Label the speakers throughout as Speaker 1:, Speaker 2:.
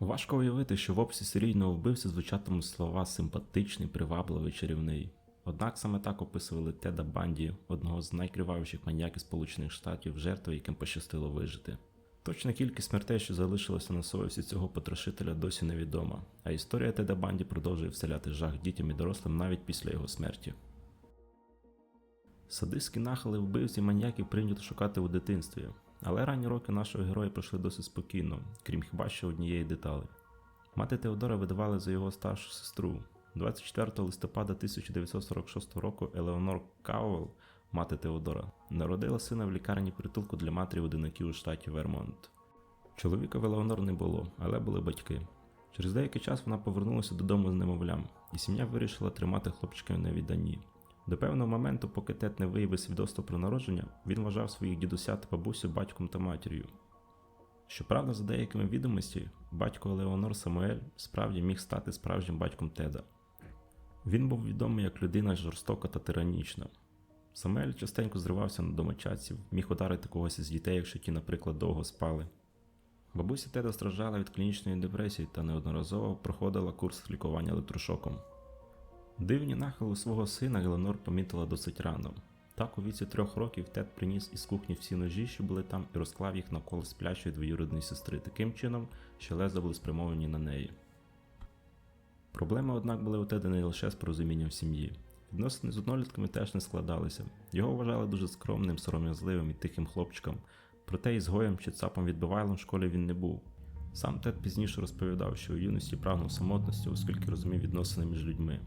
Speaker 1: Важко уявити, що в описі серійного вбивці звучатимуть слова симпатичний, привабливий, чарівний. Однак саме так описували Теда Банді, одного з найкривавіших маньяків Сполучених Штатів, жертви, яким пощастило вижити. Точна кількість смертей, що залишилося на совісті цього потрошителя, досі невідома, а історія Теда Банді продовжує вселяти жах дітям і дорослим навіть після його смерті. Садистські нахили вбивці маньяків прийнято шукати у дитинстві, але ранні роки нашого героя пройшли досить спокійно, крім хіба що однієї деталі. Мати Теодора видавали за його старшу сестру. 24 листопада 1946 року Елеонор Кауел, мати Теодора, народила сина в лікарні притулку для матері одинаків у штаті Вермонт. Чоловіка в Елеонор не було, але були батьки. Через деякий час вона повернулася додому з немовлям, і сім'я вирішила тримати хлопчика на відданні. До певного моменту, поки тет не виявив свідоцтво про народження, він вважав своїх дідуся та бабусю батьком та матір'ю. Щоправда, за деякими відомості, батько Леонор Самуель справді міг стати справжнім батьком Теда. Він був відомий як людина жорстока та тиранічна. Самуель частенько зривався на домочадців, міг ударити когось із дітей, якщо ті, наприклад, довго спали. Бабуся Теда страждала від клінічної депресії та неодноразово проходила курс лікування електрошоком. Дивні нахили свого сина Еленор помітила досить рано. Так у віці трьох років Тед приніс із кухні всі ножі, що були там, і розклав їх навколо сплячої двоюрідної сестри, таким чином, що леза були спрямовані на неї. Проблеми, однак, були у Теда не лише з порозумінням сім'ї. Відносини з однолітками теж не складалися. Його вважали дуже скромним, сором'язливим і тихим хлопчиком, проте ізгоєм чи цапом відбивайлом в школі він не був. Сам Тед пізніше розповідав, що у юності прагнув самотності, оскільки розумів відносини між людьми.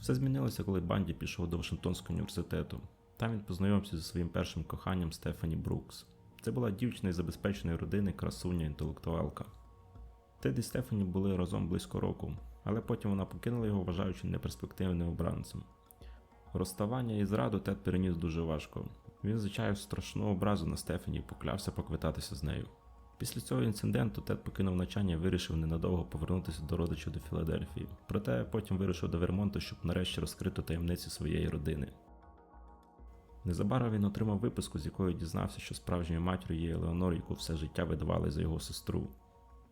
Speaker 1: Все змінилося, коли Банді пішов до Вашингтонського університету. Там він познайомився зі своїм першим коханням Стефані Брукс. Це була дівчина із забезпеченої родини, красуня, інтелектуалка. Тед і Стефані були разом близько року, але потім вона покинула його, вважаючи неперспективним обранцем. Розставання і зраду Тед переніс дуже важко. Він зачаяв страшну образу на Стефані і поклявся поквитатися з нею. Після цього інциденту Тед покинув навчання і вирішив ненадовго повернутися до родичів до Філадельфії, проте потім вирушив до Вермонту, щоб нарешті розкрити таємниці своєї родини. Незабаром він отримав виписку, з якої дізнався, що справжньою матір'ю є Елеонор, яку все життя видавали за його сестру.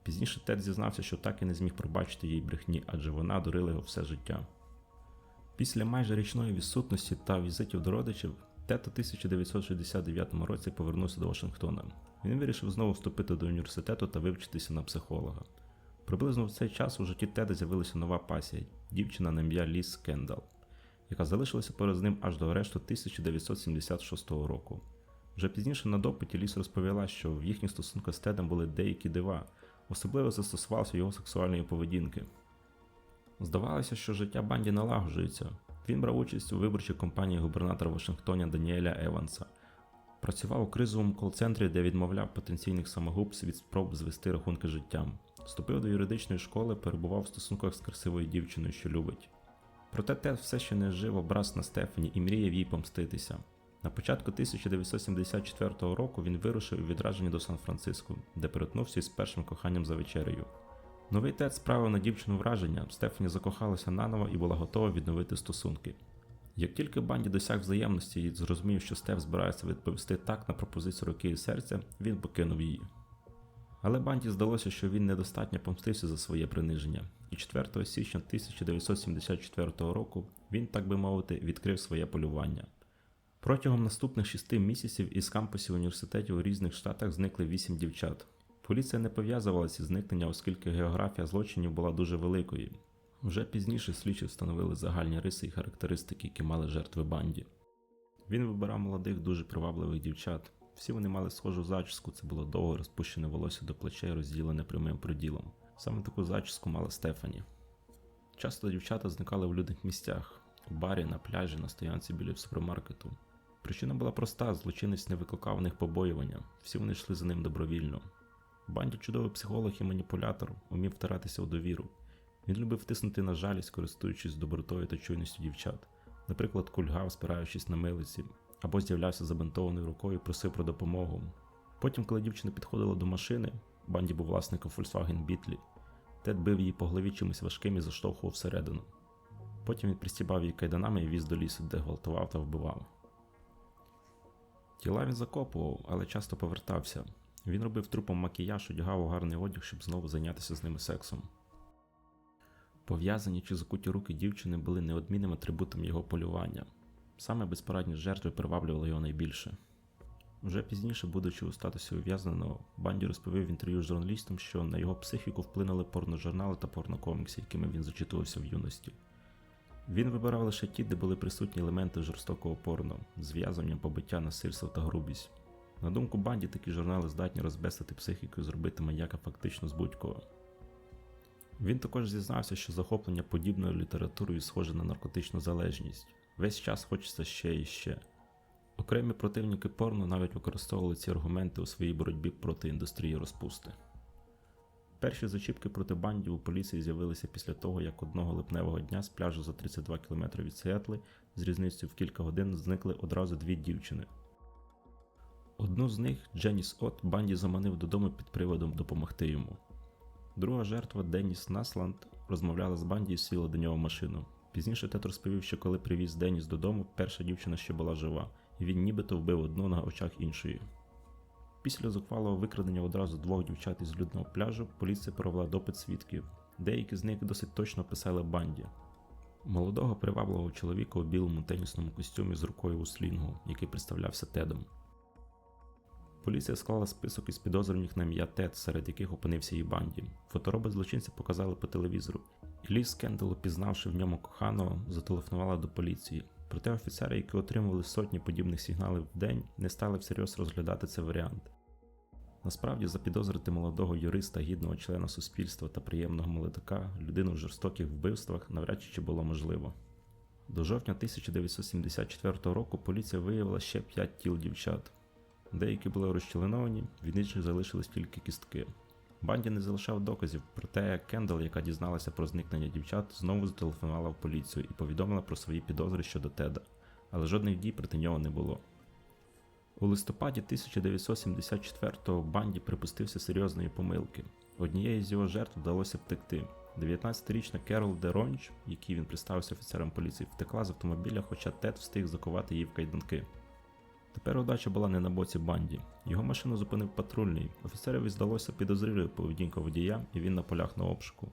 Speaker 1: Пізніше Тед зізнався, що так і не зміг пробачити їй брехні, адже вона дурила його все життя. Після майже річної відсутності та візитів до родичів, Тед у 1969 році повернувся до Вашингтона. Він вирішив знову вступити до університету та вивчитися на психолога. Приблизно в цей час у житті Теда з'явилася нова пасія дівчина на ім'я Ліс Кендал, яка залишилася поряд з ним аж до арешту 1976 року. Вже пізніше на допиті Ліс розповіла, що в їхніх стосунках з Тедом були деякі дива, особливо застосувався його сексуальної поведінки. Здавалося, що життя банді налагоджується. Він брав участь у виборчій кампанії губернатора Вашингтона Даніеля Еванса. Працював у кризовому кол-центрі, де відмовляв потенційних самогубців від спроб звести рахунки життям. Вступив до юридичної школи, перебував в стосунках з красивою дівчиною, що любить. Проте Тед все ще не жив образ на Стефані і мріяв їй помститися. На початку 1974 року він вирушив у відраження до Сан-Франциско, де перетнувся із першим коханням за вечерею. Новий Тед справив на дівчину враження, Стефані закохалася наново і була готова відновити стосунки. Як тільки банді досяг взаємності і зрозумів, що Стеф збирається відповісти так на пропозицію руки і серця, він покинув її. Але банді здалося, що він недостатньо помстився за своє приниження, і 4 січня 1974 року він, так би мовити, відкрив своє полювання. Протягом наступних шести місяців із кампусів університетів у різних штатах зникли вісім дівчат. Поліція не пов'язувала ці зникнення, оскільки географія злочинів була дуже великою. Вже пізніше слідчі встановили загальні риси і характеристики, які мали жертви банді. Він вибирав молодих, дуже привабливих дівчат. Всі вони мали схожу зачіску, це було довго розпущене волосся до плечей, розділене прямим проділом. Саме таку зачіску мала Стефані. Часто дівчата зникали в людних місцях у барі, на пляжі, на стоянці біля супермаркету. Причина була проста: злочинець не викликав в них побоювання, всі вони йшли за ним добровільно. Банді чудовий психолог і маніпулятор, умів втиратися у довіру. Він любив втиснути на жалість, користуючись добротою та чуйністю дівчат, наприклад, кульгав, спираючись на милиці, або з'являвся забинтованою рукою і просив про допомогу. Потім, коли дівчина підходила до машини, банді був власником Volkswagen Beetle, Тед бив її по голові чимось важким і заштовхував всередину. Потім він пристібав її кайданами і віз до лісу, де гвалтував та вбивав. Тіла він закопував, але часто повертався. Він робив трупом макіяж, одягав у гарний одяг, щоб знову зайнятися з ними сексом. Пов'язані чи закуті руки дівчини були неодмінним атрибутом його полювання. Саме безпорадні жертви приваблювали його найбільше. Вже пізніше, будучи у статусі ув'язненого, Банді розповів в інтерв'ю з журналістам, що на його психіку вплинули порножурнали та порнокомікси, якими він зачитувався в юності. Він вибирав лише ті, де були присутні елементи жорстокого порно, зв'язання, побиття, насильство та грубість. На думку банді, такі журнали здатні розбестити психіку і зробити маньяка фактично з будь-кого. Він також зізнався, що захоплення подібною літературою схоже на наркотичну залежність. Весь час хочеться ще і ще. Окремі противники порно навіть використовували ці аргументи у своїй боротьбі проти індустрії розпусти. Перші зачіпки проти бандів у поліції з'явилися після того, як одного липневого дня з пляжу за 32 км від Сіетли з різницею в кілька годин зникли одразу дві дівчини. Одну з них, Дженіс От, банді заманив додому під приводом допомогти йому. Друга жертва Деніс Насланд розмовляла з банді і сіла до нього машину. Пізніше Тед розповів, що коли привіз Деніс додому, перша дівчина ще була жива, і він нібито вбив одну на очах іншої. Після зухвалого викрадення одразу двох дівчат із людного пляжу поліція провела допит свідків. Деякі з них досить точно писали банді. Молодого привабливого чоловіка у білому тенісному костюмі з рукою у слінгу, який представлявся Тедом. Поліція склала список із підозрюваних на ім'я Тед, серед яких опинився і банді. Фотороби злочинця показали по телевізору. І Ліз Кендел, пізнавши в ньому коханого, зателефонувала до поліції. Проте офіцери, які отримували сотні подібних сигналів в день, не стали всерйоз розглядати цей варіант. Насправді, запідозрити молодого юриста, гідного члена суспільства та приємного молодика, людину в жорстоких вбивствах навряд чи було можливо. До жовтня 1974 року поліція виявила ще 5 тіл дівчат. Деякі були розчленовані, від інших залишились тільки кістки. Банді не залишав доказів, проте Кендал, яка дізналася про зникнення дівчат, знову зателефонувала в поліцію і повідомила про свої підозри щодо Теда, але жодних дій проти нього не було. У листопаді 1974-го Банді припустився серйозної помилки. Однієї з його жертв вдалося втекти. 19-річна Керол Деронч, якій він представився офіцером поліції, втекла з автомобіля, хоча Тед встиг закувати її в кайданки. Тепер удача була не на боці банді. Його машину зупинив патрульний. Офіцерові здалося підозрілою поведінка водія, і він на полях на обшуку.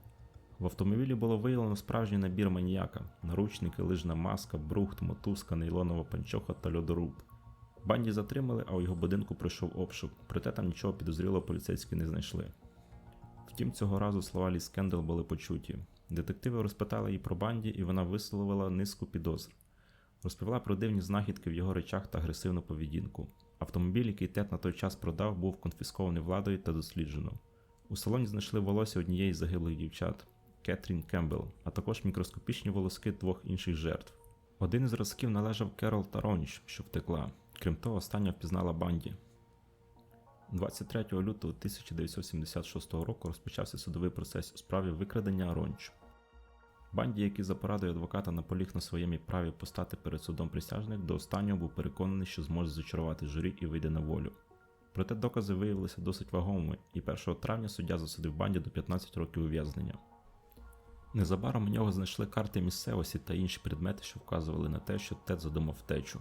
Speaker 1: В автомобілі було виявлено справжній набір маніяка: наручники, лижна маска, брухт, мотузка, нейлонова панчоха та льодоруб. Банді затримали, а у його будинку пройшов обшук, проте там нічого підозрілого поліцейські не знайшли. Втім, цього разу слова Ліс Кендел були почуті. Детективи розпитали її про банді, і вона висловила низку підозр. Розповіла про дивні знахідки в його речах та агресивну поведінку. Автомобіль, який Тед на той час продав, був конфіскований владою та досліджено. У салоні знайшли волосся однієї з загиблих дівчат Кетрін Кембл, а також мікроскопічні волоски двох інших жертв. Один із зразків належав Керол Таронч, що втекла. Крім того, остання впізнала банді. 23 лютого 1976 року розпочався судовий процес у справі викрадення Ронч. Банді, який за порадою адвоката наполіг на своєму праві постати перед судом присяжних, до останнього був переконаний, що зможе зачарувати журі і вийде на волю. Проте докази виявилися досить вагомими, і 1 травня суддя засудив банді до 15 років ув'язнення. Незабаром у нього знайшли карти місцевості та інші предмети, що вказували на те, що Тед задумав втечу.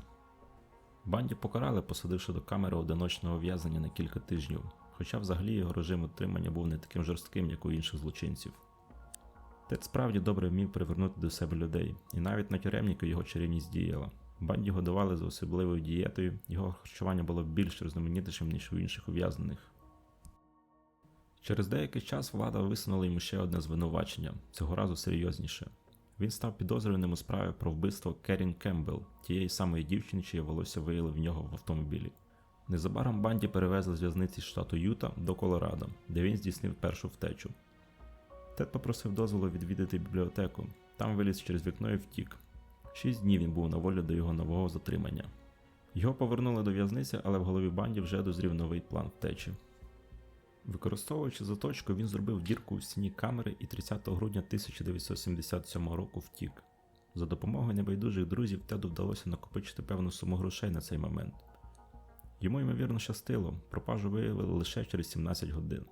Speaker 1: Банді покарали, посадивши до камери одиночного ув'язнення на кілька тижнів, хоча взагалі його режим утримання був не таким жорстким, як у інших злочинців. Тед справді добре вмів привернути до себе людей, і навіть на тюремніку його чарівність діяла. Банді годували за особливою дієтою, його харчування було більш різноманітнішим, ніж у інших ув'язнених. Через деякий час влада висунула йому ще одне звинувачення, цього разу серйозніше. Він став підозрюваним у справі про вбивство Керін Кембл, тієї самої дівчини, чиє волосся виявили в нього в автомобілі. Незабаром банді перевезли з в'язниці штату Юта до Колорадо, де він здійснив першу втечу. Тед попросив дозволу відвідати бібліотеку, там виліз через вікно і втік. Шість днів він був на волі до його нового затримання. Його повернули до в'язниці, але в голові банді вже дозрів новий план втечі. Використовуючи заточку, він зробив дірку в стіні камери і 30 грудня 1977 року втік. За допомогою небайдужих друзів Теду вдалося накопичити певну суму грошей на цей момент. Йому, ймовірно, щастило, пропажу виявили лише через 17 годин.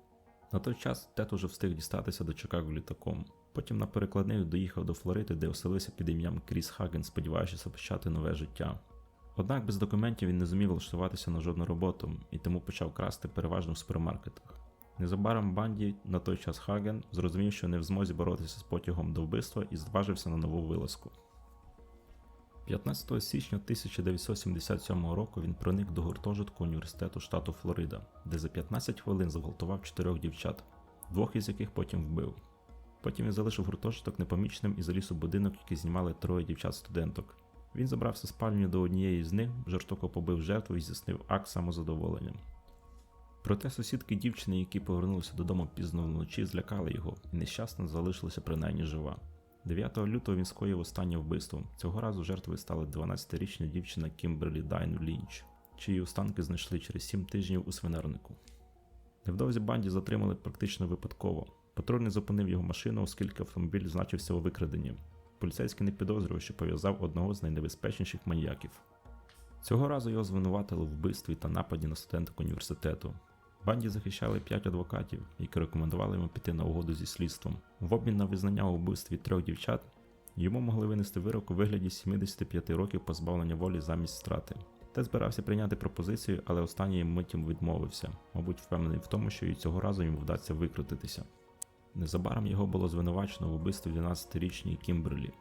Speaker 1: На той час Тед уже встиг дістатися до Чикаго літаком. Потім на перекладних доїхав до Флориди, де оселився під ім'ям Кріс Хаген, сподіваючись почати нове життя. Однак без документів він не зумів влаштуватися на жодну роботу і тому почав красти переважно в супермаркетах. Незабаром банді на той час Хаген зрозумів, що не в змозі боротися з потягом до вбивства і зважився на нову вилазку. 15 січня 1977 року він проник до гуртожитку університету штату Флорида, де за 15 хвилин зґвалтував чотирьох дівчат, двох із яких потім вбив. Потім він залишив гуртожиток непоміченим і заліз у будинок, який знімали троє дівчат-студенток. Він забрався спальню до однієї з них, жорстоко побив жертву і здійснив акт самозадоволення. Проте сусідки дівчини, які повернулися додому пізно вночі, злякали його, і нещасно залишилася принаймні жива. 9 лютого він скоїв останнє вбивство. Цього разу жертвою стала 12-річна дівчина Кімберлі Дайн Лінч, чиї останки знайшли через 7 тижнів у свинарнику. Невдовзі банді затримали практично випадково. Патрульний зупинив його машину, оскільки автомобіль значився у викраденні. Поліцейський не підозрював, що пов'язав одного з найнебезпечніших маньяків. Цього разу його звинуватили в вбивстві та нападі на студенток університету. Банді захищали п'ять адвокатів, які рекомендували йому піти на угоду зі слідством. В обмін на визнання у вбивстві трьох дівчат йому могли винести вирок у вигляді 75 років позбавлення волі замість страти. Те збирався прийняти пропозицію, але останній миттю відмовився, мабуть, впевнений в тому, що і цього разу йому вдасться викрутитися. Незабаром його було звинувачено в вбивстві 12-річній Кімберлі.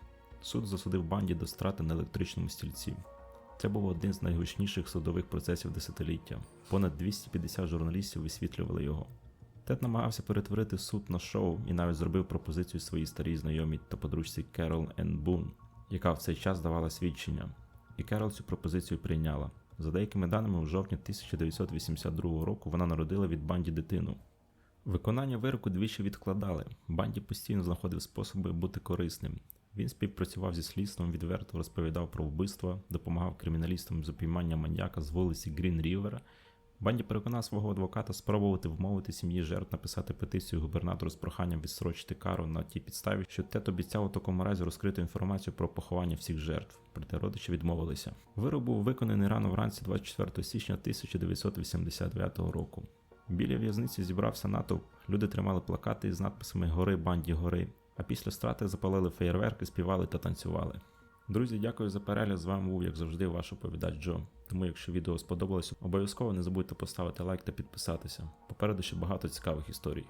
Speaker 1: Суд засудив банді до страти на електричному стільці. Це був один з найгучніших судових процесів десятиліття. Понад 250 журналістів висвітлювали його. Тед намагався перетворити суд на шоу і навіть зробив пропозицію своїй старій знайомій та подружці Керол Енн Бун, яка в цей час давала свідчення. І Керол цю пропозицію прийняла. За деякими даними, у жовтні 1982 року вона народила від банді дитину. Виконання вироку двічі відкладали. Банді постійно знаходив способи бути корисним. Він співпрацював зі слідством, відверто розповідав про вбивства, допомагав криміналістам з упіймання маньяка з вулиці Грін Рівера. Банді переконав свого адвоката спробувати вмовити сім'ї жертв написати петицію губернатору з проханням відсрочити кару на тій підставі, що Тет обіцяв у такому разі розкрити інформацію про поховання всіх жертв, проте родичі відмовилися. Вирок був виконаний рано вранці 24 січня 1989 року. Біля в'язниці зібрався натовп, люди тримали плакати із надписами Гори банді гори, а після страти запалили феєрверки, співали та танцювали. Друзі, дякую за перегляд. З вами був, як завжди, ваш оповідач Джо. Тому, якщо відео сподобалось, обов'язково не забудьте поставити лайк та підписатися. Попереду ще багато цікавих історій.